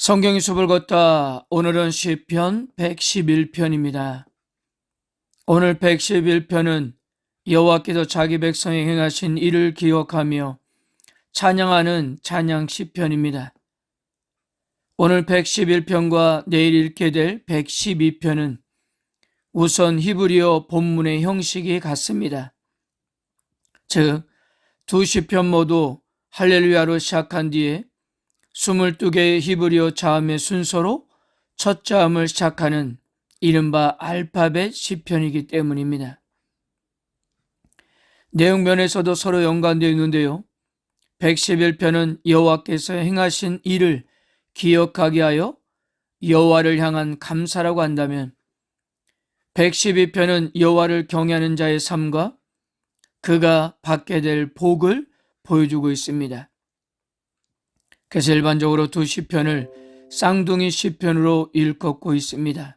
성경의 숲을 걷다 오늘은 시편 111편입니다. 오늘 111편은 여호와께서 자기 백성에 행하신 일을 기억하며 찬양하는 찬양 시편입니다. 오늘 111편과 내일 읽게 될 112편은 우선 히브리어 본문의 형식이 같습니다. 즉, 두 시편 모두 할렐루야로 시작한 뒤에 22개의 히브리어 자음의 순서로 첫 자음을 시작하는 이른바 알파벳 시편이기 때문입니다. 내용면에서도 서로 연관되어 있는데요. 111편은 여호와께서 행하신 일을 기억하게 하여 여호와를 향한 감사라고 한다면 112편은 여호와를 경외하는 자의 삶과 그가 받게 될 복을 보여주고 있습니다. 그래서 일반적으로 두 시편을 쌍둥이 시편으로 일컫고 있습니다.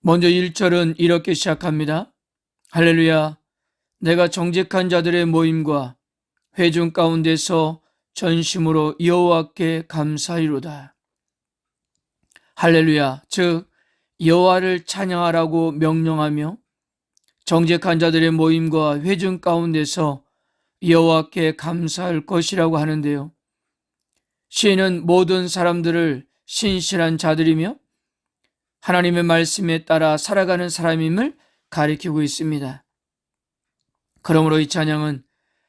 먼저 1절은 이렇게 시작합니다. 할렐루야, 내가 정직한 자들의 모임과 회중 가운데서 전심으로 여호와께 감사이로다. 할렐루야, 즉 여호와를 찬양하라고 명령하며 정직한 자들의 모임과 회중 가운데서 여호와께 감사할 것이라고 하는데요. 시인은 모든 사람들을 신실한 자들이며 하나님의 말씀에 따라 살아가는 사람임을 가리키고 있습니다. 그러므로 이 찬양은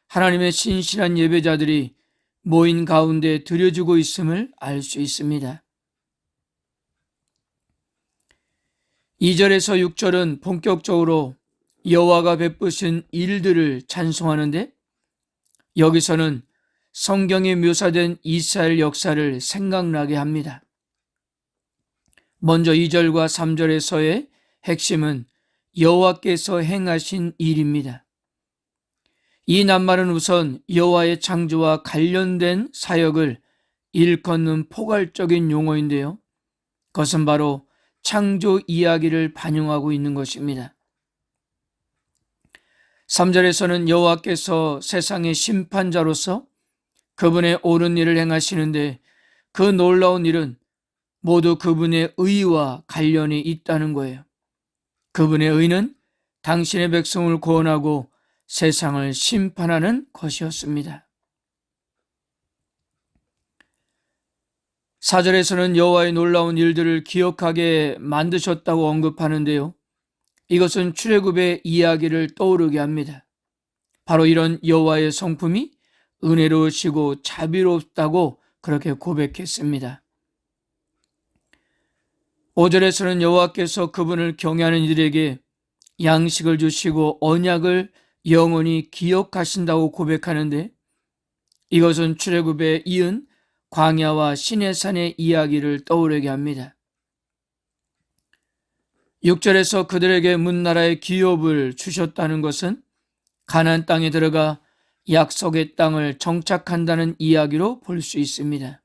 하나님의 신실한 예배자들이 모인 가운데 드려주고 있음을 알 수 있습니다. 2절에서 6절은 본격적으로 여호와가 베푸신 일들을 찬송하는데 여기서는 성경에 묘사된 이스라엘 역사를 생각나게 합니다. 먼저 2절과 3절에서의 핵심은 여호와께서 행하신 일입니다. 이 낱말은 우선 여호와의 창조와 관련된 사역을 일컫는 포괄적인 용어인데요. 그것은 바로 창조 이야기를 반영하고 있는 것입니다. 3절에서는 여호와께서 세상의 심판자로서 그분의 옳은 일을 행하시는데 그 놀라운 일은 모두 그분의 의와 관련이 있다는 거예요. 그분의 의는 당신의 백성을 구원하고 세상을 심판하는 것이었습니다. 4절에서는 여호와의 놀라운 일들을 기억하게 만드셨다고 언급하는데요. 이것은 출애굽의 이야기를 떠오르게 합니다. 바로 이런 여호와의 성품이 은혜로우시고 자비롭다고 그렇게 고백했습니다. 5절에서는 여호와께서 그분을 경외하는 이들에게 양식을 주시고 언약을 영원히 기억하신다고 고백하는데 이것은 출애굽에 이은 광야와 시내산의 이야기를 떠오르게 합니다. 6절에서 그들에게 문나라의 기업을 주셨다는 것은 가나안 땅에 들어가 약속의 땅을 정착한다는 이야기로 볼 수 있습니다.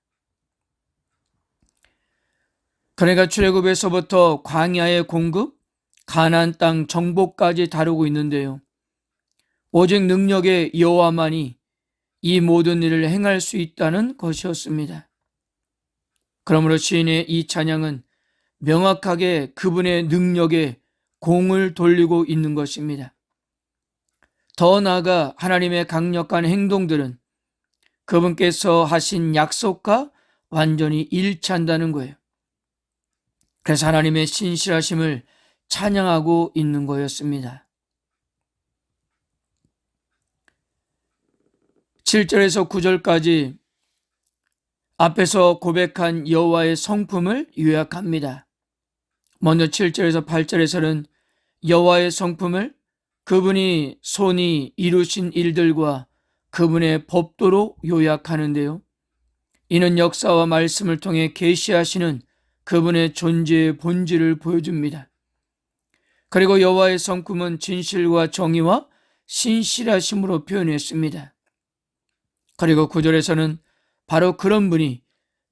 그러니까 출애굽에서부터 광야의 공급, 가나안 땅 정복까지 다루고 있는데요. 오직 능력의 여호와만이 이 모든 일을 행할 수 있다는 것이었습니다. 그러므로 시인의 이 찬양은 명확하게 그분의 능력에 공을 돌리고 있는 것입니다. 더 나아가 하나님의 강력한 행동들은 그분께서 하신 약속과 완전히 일치한다는 거예요. 그래서 하나님의 신실하심을 찬양하고 있는 거였습니다. 7절에서 9절까지 앞에서 고백한 여호와의 성품을 요약합니다. 먼저 7절에서 8절에서는 여호와의 성품을 그분이 손이 이루신 일들과 그분의 법도로 요약하는데요. 이는 역사와 말씀을 통해 계시하시는 그분의 존재의 본질을 보여줍니다. 그리고 여호와의 성품은 진실과 정의와 신실하심으로 표현했습니다. 그리고 구절에서는 바로 그런 분이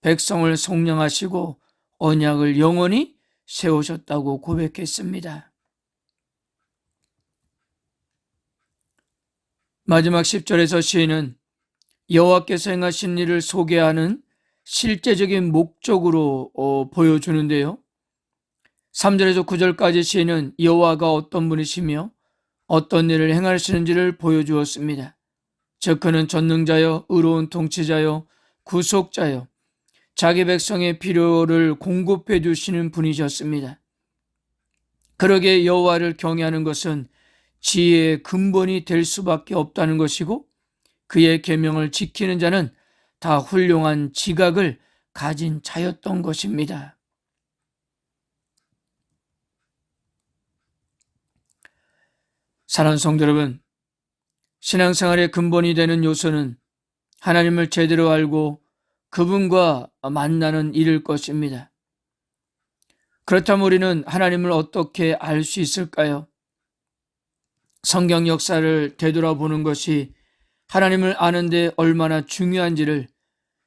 백성을 속량하시고 언약을 영원히 세우셨다고 고백했습니다. 마지막 10절에서 시인은 여호와께서 행하신 일을 소개하는 실제적인 목적으로 어, 보여주는데요. 3절에서 9절까지 시인은 여호와가 어떤 분이시며 어떤 일을 행하시는지를 보여주었습니다. 즉 그는 전능자여 의로운 통치자여 구속자여 자기 백성의 필요를 공급해 주시는 분이셨습니다. 그러게 여호와를 경외하는 것은 지혜의 근본이 될 수밖에 없다는 것이고 그의 계명을 지키는 자는 다 훌륭한 지각을 가진 자였던 것입니다. 사랑하는 성도 여러분, 신앙생활의 근본이 되는 요소는 하나님을 제대로 알고 그분과 만나는 일일 것입니다. 그렇다면 우리는 하나님을 어떻게 알 수 있을까요? 성경 역사를 되돌아보는 것이 하나님을 아는데 얼마나 중요한지를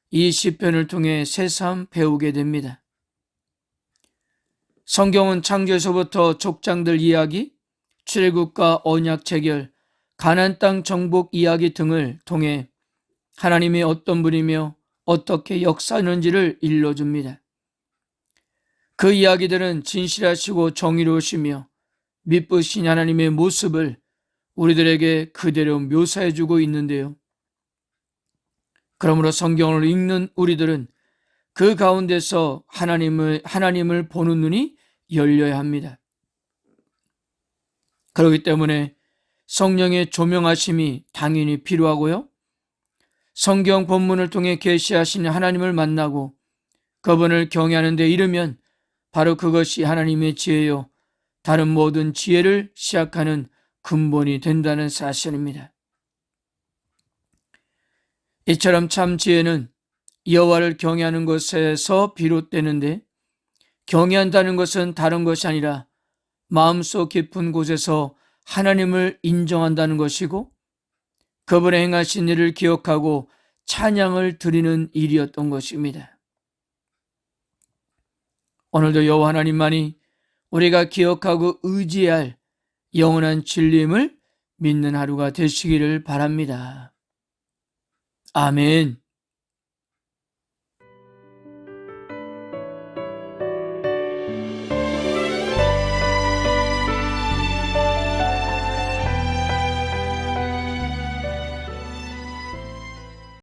이 시편을 통해 새삼 배우게 됩니다. 성경은 창조에서부터 족장들 이야기, 출애굽과 언약 체결, 가나안 땅 정복 이야기 등을 통해 하나님이 어떤 분이며 어떻게 역사하는지를 일러줍니다. 그 이야기들은 진실하시고 정의로우시며 믿으신 하나님의 모습을 우리들에게 그대로 묘사해주고 있는데요. 그러므로 성경을 읽는 우리들은 그 가운데서 하나님을, 하나님을 보는 눈이 열려야 합니다. 그렇기 때문에 성령의 조명하심이 당연히 필요하고요. 성경 본문을 통해 계시하신 하나님을 만나고 그분을 경외하는 데 이르면 바로 그것이 하나님의 지혜요. 다른 모든 지혜를 시작하는 근본이 된다는 사실입니다. 이처럼 참 지혜는 여호와를 경외하는 것에서 비롯되는데 경외한다는 것은 다른 것이 아니라 마음속 깊은 곳에서 하나님을 인정한다는 것이고 그분의 행하신 일을 기억하고 찬양을 드리는 일이었던 것입니다. 오늘도 여호와 하나님만이 우리가 기억하고 의지할 영원한 진림을 믿는 하루가 되시기를 바랍니다. 아멘.